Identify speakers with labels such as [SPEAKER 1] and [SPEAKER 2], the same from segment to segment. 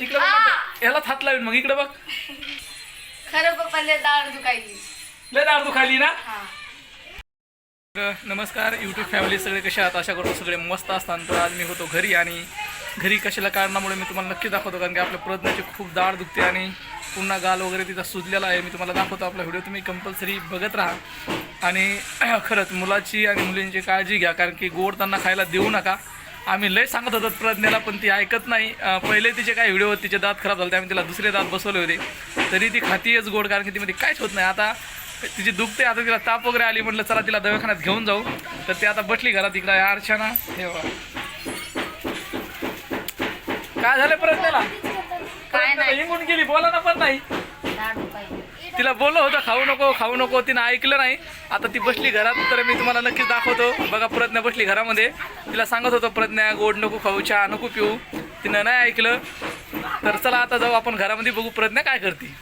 [SPEAKER 1] इकडे बघ हात लावीन मग इकडे बघ.
[SPEAKER 2] खरं पप्पाला दाढ दुखायली.
[SPEAKER 1] लय दार दुखाली ना?
[SPEAKER 2] हा.
[SPEAKER 1] तर नमस्कार यूट्यूब फॅमिली सगळे कसे आहात? आशा करतो सगळे मस्त असतात. तर आज मी होतो घरी आणि घरी कशाला कारणामुळे मी तुम्हाला नक्की दाखवतो कारण की आपल्या प्रज्ञाची खूप दाढ दुखते आणि पुन्हा गाल वगैरे तिचा सुजलेला आहे. मी तुम्हाला दाखवतो आपला व्हिडिओ तुम्ही कंपल्सरी बघत राहा. आणि खरंच मुलाची आणि मुलींची काळजी घ्या कारण की गोड त्यांना खायला देऊ नका. आम्ही लय सांगत होतो प्रज्ञाला पण ती ऐकत नाही. पहिले तिचे काही व्हिडिओ होते तिचे दात खराब झाले त्यामुळे तिला दुसरे दात बसवले होते. तरी ती खातीयच गोड कारण की ती मध्ये काहीच होत नाही. आता तिची दुखते आता तिला ताप वगैरे आली म्हटलं चला तिला दवाखान्यात घेऊन जाऊ. तर ती आता बसली घरात इकडे अर्चना. हे. काय झालं प्रज्ञाला?
[SPEAKER 2] काय नाही.
[SPEAKER 1] हिंगून गेली बोला ना पण नाही. तिला बोललो होतं खाऊ नको खाऊ नको. तिनं ऐकलं नाही. आता ती बसली घरात तर मी तुम्हाला नक्कीच दाखवतो. बघा प्रज्ञा बसली घरामध्ये. तिला सांगत होतो प्रज्ञा गोड नको खाऊ चहा नको पिऊ. तिनं नाही ऐकलं. तर चला आता जाऊ आपण घरामध्ये बघू प्रज्ञा काय करते.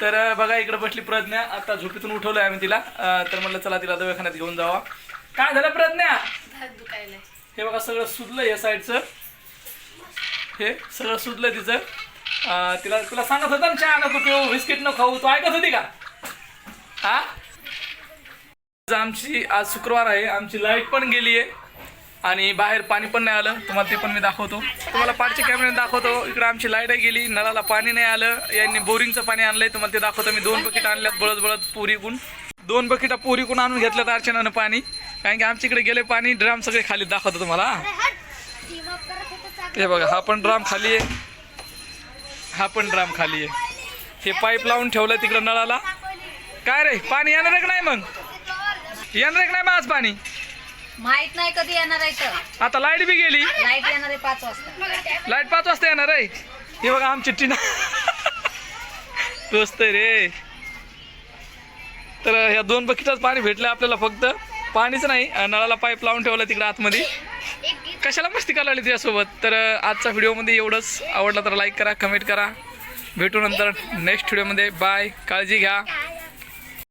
[SPEAKER 1] तर बघा इकडे बसली प्रज्ञा. आता झोपेतून उठवलंय आम्ही तिला. तर म्हणलं चला तिला दवाखान्यात घेऊन जावा. काय झालं प्रज्ञा? हे बघा सगळं सुजलं या साईडचं. हे सगळं सुजलं तिचं. तिला तुला सांगत होतं ना चहा नको पिऊ बिस्किट नको खाऊ तू ऐकत होती का? हा? आज आमची आज शुक्रवार आहे आमची लाइट पण गेली आहे आणि बाहेर पाणी पण नाही आलं. तुम्हाला ते पण मी दाखवतो. तुम्हाला पाठच्या कॅमेऱ्याने दाखवतो. इकडे आमची लाइट गेली नळाला पाणी नाही आलं. यांनी बोरिंगचं पाणी आणलंय तुम्हाला ते दाखवतो. मी दोन बकेट आणल्यात बळत बळत पुरीकून. दोन बकेटा पुरीकून आणून घेतल्यात अर्चनानं पाणी. कारण की आमच्या इकडे गेले पाणी ड्राम सगळे खाली दाखवतो तुम्हाला. हे बघा हा पण ड्राम खाली आहे. हा पण ड्राम खाली आहे. हे पाईप लावून ठेवलंय तिकडं नळाला. काय रे पाणी येणार आहे का नाही मग? येणार आहे का नाही मग आज पाणी?
[SPEAKER 2] माहीत नाही कधी येणार आहे तर.
[SPEAKER 1] आता लाइट बी गेली.
[SPEAKER 2] लाइट येणार आहे पाच वाजता.
[SPEAKER 1] लाइट पाच वाजता येणार आहे. हे बघा आमची टीना. दोस्त रे. तर ह्या दोन बकेटात पाणी भेटलं आपल्याला फक्त. पाणीच नाही नळाला पाईप लावून ठेवलं तिकडे आतमध्ये. कशाला मस्ती करायला आली तुझ्यासोबत? तर आजचा व्हिडिओमध्ये एवढंच. आवडला तर लाईक करा कमेंट करा. भेटू नंतर नेक्स्ट व्हिडिओमध्ये बाय काळजी घ्या.